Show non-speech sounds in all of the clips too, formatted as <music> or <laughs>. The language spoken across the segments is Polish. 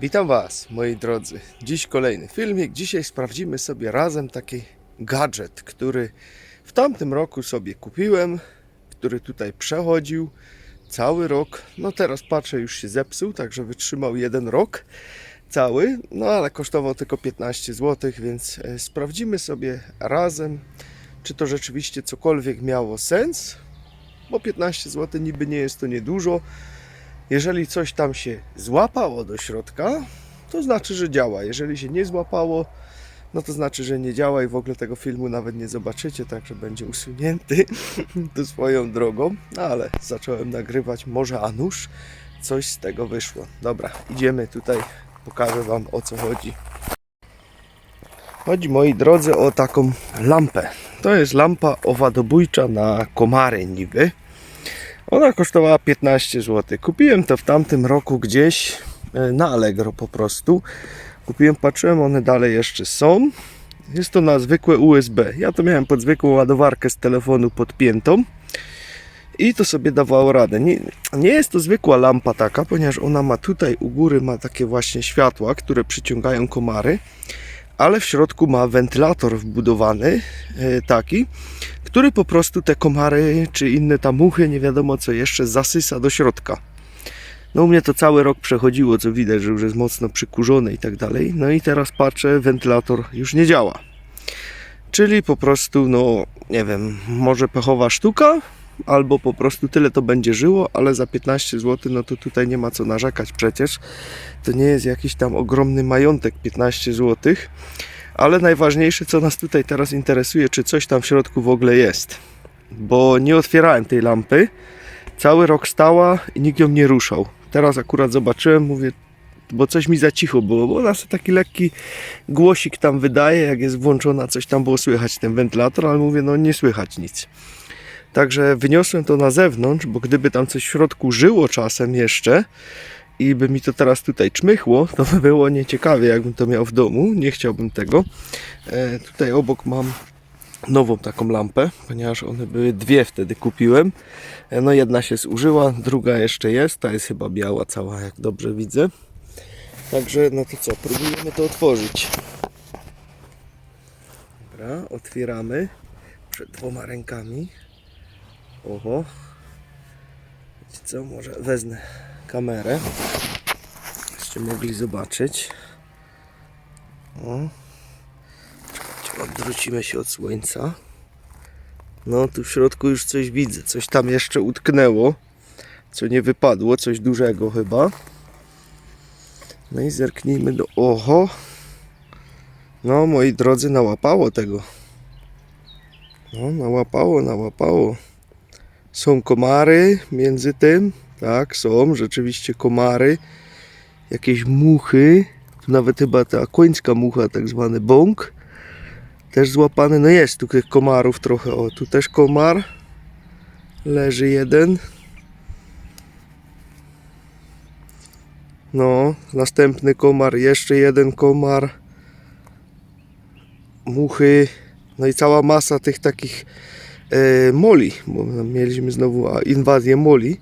Witam Was, moi drodzy. Dziś kolejny filmik. Dzisiaj sprawdzimy sobie razem taki gadżet, który w tamtym roku sobie kupiłem, który tutaj przechodził cały rok. No teraz patrzę, już się zepsuł, także wytrzymał jeden rok cały, no ale kosztował tylko 15 zł, więc e, sprawdzimy sobie razem, czy to rzeczywiście cokolwiek miało sens, bo 15 zł niby nie jest to niedużo. Jeżeli coś tam się złapało do środka, to znaczy, że działa. Jeżeli się nie złapało, no to znaczy, że nie działa i w ogóle tego filmu nawet nie zobaczycie, także będzie usunięty <laughs> to swoją drogą. No ale zacząłem nagrywać, może a nuż coś z tego wyszło. Dobra, idziemy tutaj, pokażę Wam o co chodzi. Chodzi, moi drodzy, o taką lampę. To jest lampa owadobójcza na komary niby. Ona kosztowała 15 zł. Kupiłem to w tamtym roku gdzieś e, na Allegro po prostu. Kupiłem, patrzyłem, one dalej jeszcze są. Jest to na zwykłe USB. Ja to miałem pod zwykłą ładowarkę z telefonu podpiętą. I to sobie dawało radę. Nie, nie jest to zwykła lampa taka, ponieważ ona ma tutaj u góry ma takie właśnie światła, które przyciągają komary, ale w środku ma wentylator wbudowany e, taki, który po prostu te komary czy inne tam muchy, nie wiadomo co jeszcze, zasysa do środka. No u mnie to cały rok przechodziło, co widać, że już jest mocno przykurzone i tak dalej. No i teraz patrzę, wentylator już nie działa. Czyli po prostu, no nie wiem, może pechowa sztuka, albo po prostu tyle to będzie żyło, ale za 15 zł, no to tutaj nie ma co narzekać przecież. To nie jest jakiś tam ogromny majątek 15 zł. Ale najważniejsze, co nas tutaj teraz interesuje, czy coś tam w środku w ogóle jest. Bo nie otwierałem tej lampy. Cały rok stała i nikt ją nie ruszał. Teraz akurat zobaczyłem, mówię, bo coś mi za cicho było, bo ona sobie taki lekki głosik tam wydaje, jak jest włączona, coś tam było słychać, ten wentylator, ale mówię, no nie słychać nic. Także wyniosłem to na zewnątrz, bo gdyby tam coś w środku żyło czasem jeszcze, i by mi to teraz tutaj czmychło, to by było nieciekawie, jakbym to miał w domu. Nie chciałbym tego. E, tutaj obok mam nową taką lampę, ponieważ one były dwie wtedy kupiłem. E, no jedna się zużyła, druga jeszcze jest. Ta jest chyba biała cała, jak dobrze widzę. Także no to co, próbujemy to otworzyć. Dobra, otwieramy przed dwoma rękami. Oho. Wiecie co, może wezmę kamerę. Jeszcze mogli zobaczyć. O. Czekajcie, odwrócimy się od słońca. No, tu w środku już coś widzę. Coś tam jeszcze utknęło. Co nie wypadło, coś dużego chyba. No i zerknijmy do. Oho! No, moi drodzy, nałapało tego. No, nałapało, nałapało. Są komary między tym. Tak, są rzeczywiście komary. Jakieś muchy. Nawet chyba ta końska mucha, tak zwany bąk. Też złapany. No jest tu tych komarów trochę. O, tu też komar. Leży jeden. No, następny komar, jeszcze jeden komar. Muchy. No i cała masa tych takich moli, bo mieliśmy znowu inwazję moli.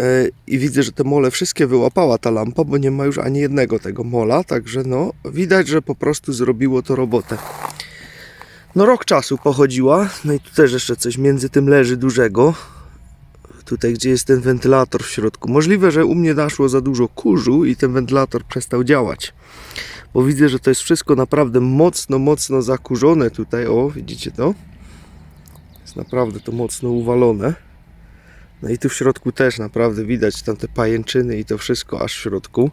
E, I widzę, że te mole wszystkie wyłapała ta lampa, bo nie ma już ani jednego tego mola, także no widać, że po prostu zrobiło to robotę. No rok czasu pochodziła, no i tu też jeszcze coś między tym leży dużego. Tutaj, gdzie jest ten wentylator w środku. Możliwe, że u mnie naszło za dużo kurzu i ten wentylator przestał działać. Bo widzę, że to jest wszystko naprawdę mocno, mocno zakurzone tutaj. O, widzicie to? Naprawdę to mocno uwalone. No i tu w środku też naprawdę widać tam te pajęczyny i to wszystko aż w środku.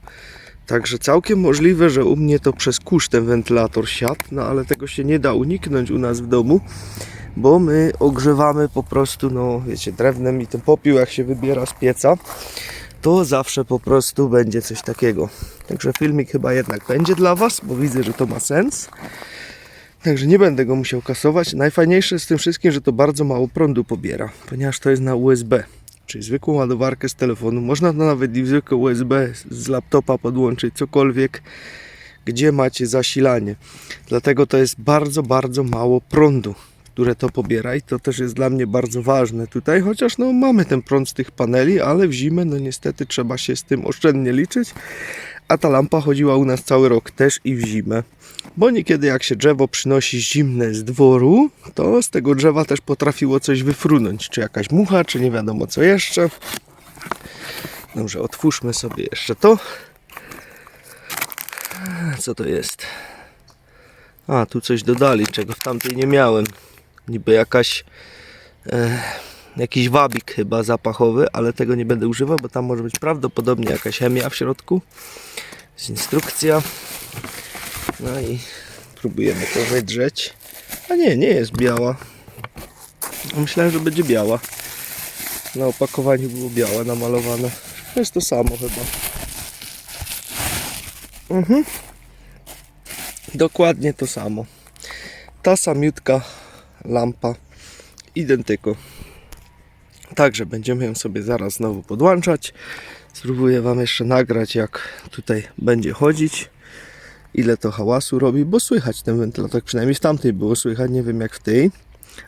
Także całkiem możliwe, że u mnie to przez kurz ten wentylator siadł, no ale tego się nie da uniknąć u nas w domu, bo my ogrzewamy po prostu, no wiecie, drewnem i ten popiół jak się wybiera z pieca, to zawsze po prostu będzie coś takiego. Także filmik chyba jednak będzie dla Was, bo widzę, że to ma sens. Także nie będę go musiał kasować. Najfajniejsze z tym wszystkim, że to bardzo mało prądu pobiera, ponieważ to jest na USB. Czyli zwykłą ładowarkę z telefonu. Można to nawet i zwykłe USB z laptopa podłączyć, cokolwiek, gdzie macie zasilanie. Dlatego to jest bardzo, bardzo mało prądu, które to pobiera i to też jest dla mnie bardzo ważne tutaj, chociaż no mamy ten prąd z tych paneli, ale w zimę no niestety trzeba się z tym oszczędnie liczyć. A ta lampa chodziła u nas cały rok, też i w zimę. Bo niekiedy jak się drzewo przynosi zimne z dworu, to z tego drzewa też potrafiło coś wyfrunąć. Czy jakaś mucha, czy nie wiadomo co jeszcze. Dobrze, otwórzmy sobie jeszcze to. Co to jest? A, tu coś dodali, czego w tamtej nie miałem. Niby jakaś... E, jakiś wabik chyba zapachowy, ale tego nie będę używał, bo tam może być prawdopodobnie jakaś chemia w środku. Jest instrukcja. No i próbujemy to wydrzeć. A nie, nie jest biała. Myślałem, że będzie biała. Na opakowaniu było białe namalowane. To jest to samo chyba. Mhm. Dokładnie to samo. Ta samiutka lampa. Identyko. Także będziemy ją sobie zaraz znowu podłączać. Spróbuję Wam jeszcze nagrać, jak tutaj będzie chodzić. Ile to hałasu robi, bo słychać ten wentylator. Przynajmniej w tamtej było słychać, nie wiem jak w tej.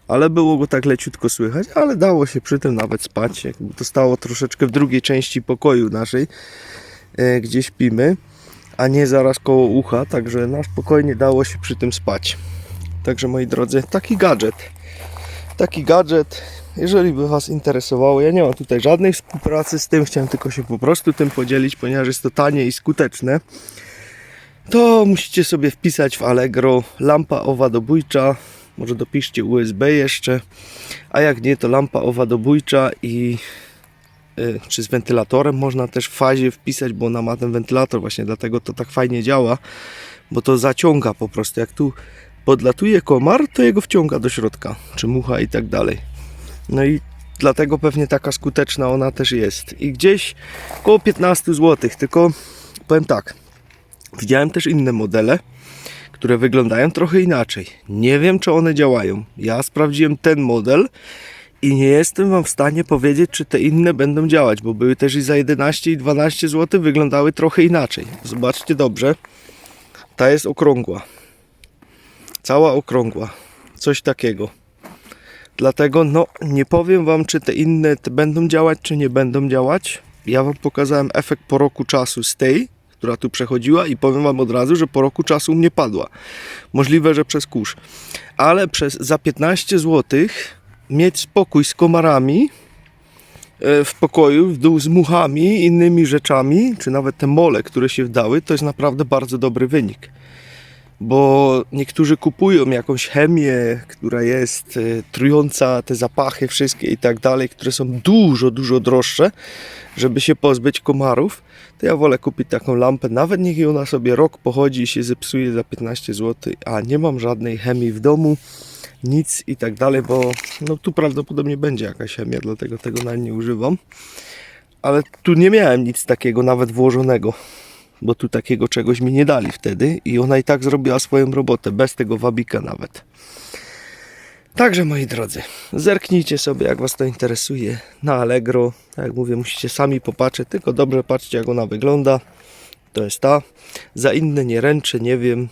Ale było go tak leciutko słychać, ale dało się przy tym nawet spać. Jakby to stało troszeczkę w drugiej części pokoju naszej, e, gdzie śpimy, a nie zaraz koło ucha. Także na spokojnie dało się przy tym spać. Także moi drodzy, taki gadżet. Taki gadżet, jeżeli by Was interesowało, ja nie mam tutaj żadnej współpracy z tym, chciałem tylko się po prostu tym podzielić, ponieważ jest to tanie i skuteczne. To musicie sobie wpisać w Allegro. Lampa owadobójcza, może dopiszcie USB jeszcze, a jak nie to lampa owadobójcza i y, czy z wentylatorem można też w fazie wpisać, bo ona ma ten wentylator właśnie, dlatego to tak fajnie działa, bo to zaciąga po prostu, jak tu podlatuje komar, to jego wciąga do środka, czy mucha i tak dalej. No i dlatego pewnie taka skuteczna ona też jest. I gdzieś około 15 zł, tylko powiem tak, widziałem też inne modele, które wyglądają trochę inaczej. Nie wiem, czy one działają. Ja sprawdziłem ten model i nie jestem Wam w stanie powiedzieć, czy te inne będą działać, bo były też i za 11 i 12 zł, wyglądały trochę inaczej. Zobaczcie dobrze. Ta jest okrągła. Cała okrągła. Coś takiego. Dlatego no nie powiem wam czy te inne te będą działać czy nie będą działać. Ja wam pokazałem efekt po roku czasu z tej, która tu przechodziła i powiem wam od razu, że po roku czasu mnie padła. Możliwe, że przez kurz. Ale przez za 15 zł mieć spokój z komarami e, w pokoju, w dół z muchami, innymi rzeczami, czy nawet te mole, które się wdały, to jest naprawdę bardzo dobry wynik bo niektórzy kupują jakąś chemię, która jest e, trująca, te zapachy wszystkie i tak dalej, które są dużo, dużo droższe, żeby się pozbyć komarów, to ja wolę kupić taką lampę, nawet niech ona sobie rok pochodzi i się zepsuje za 15 zł, a nie mam żadnej chemii w domu, nic i tak dalej, bo no tu prawdopodobnie będzie jakaś chemia, dlatego tego nawet nie używam. Ale tu nie miałem nic takiego nawet włożonego bo tu takiego czegoś mi nie dali wtedy i ona i tak zrobiła swoją robotę, bez tego wabika nawet. Także moi drodzy, zerknijcie sobie jak Was to interesuje na Allegro. Tak jak mówię, musicie sami popatrzeć, tylko dobrze patrzcie jak ona wygląda. To jest ta. Za inne nie ręczę, nie wiem.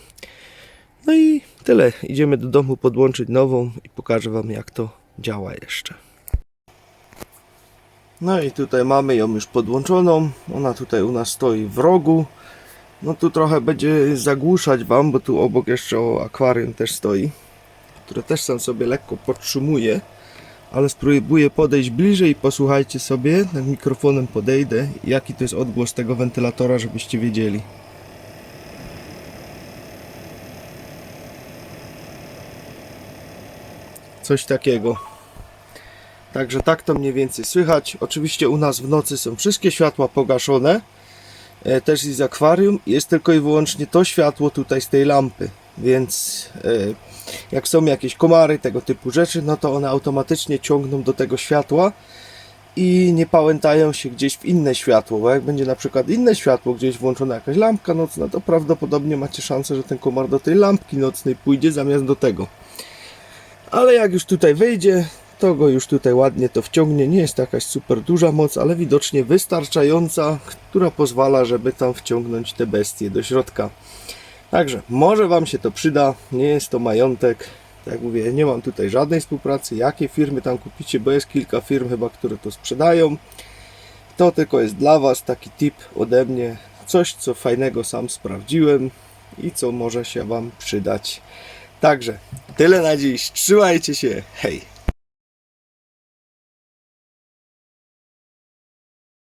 No i tyle. Idziemy do domu podłączyć nową i pokażę Wam jak to działa jeszcze. No i tutaj mamy ją już podłączoną. Ona tutaj u nas stoi w rogu. No tu trochę będzie zagłuszać Wam, bo tu obok jeszcze akwarium też stoi, które też sam sobie lekko podtrzymuje. Ale spróbuję podejść bliżej i posłuchajcie sobie, nad mikrofonem podejdę, jaki to jest odgłos tego wentylatora, żebyście wiedzieli. Coś takiego. Także tak to mniej więcej słychać. Oczywiście u nas w nocy są wszystkie światła pogaszone. E, Też i z akwarium. Jest tylko i wyłącznie to światło tutaj z tej lampy. Więc e, jak są jakieś komary, tego typu rzeczy, no to one automatycznie ciągną do tego światła i nie pałętają się gdzieś w inne światło, bo jak będzie na przykład inne światło, gdzieś włączona jakaś lampka nocna, to prawdopodobnie macie szansę, że ten komar do tej lampki nocnej pójdzie zamiast do tego. Ale jak już tutaj wyjdzie, to go już tutaj ładnie to wciągnie. Nie jest to jakaś super duża moc, ale widocznie wystarczająca, która pozwala, żeby tam wciągnąć te bestie do środka. Także może Wam się to przyda, nie jest to majątek. Tak jak mówię, nie mam tutaj żadnej współpracy. Jakie firmy tam kupicie, bo jest kilka firm chyba, które to sprzedają. To tylko jest dla Was taki tip ode mnie. coś, co fajnego sam sprawdziłem i co może się Wam przydać. Także tyle na dziś. Trzymajcie się. Hej!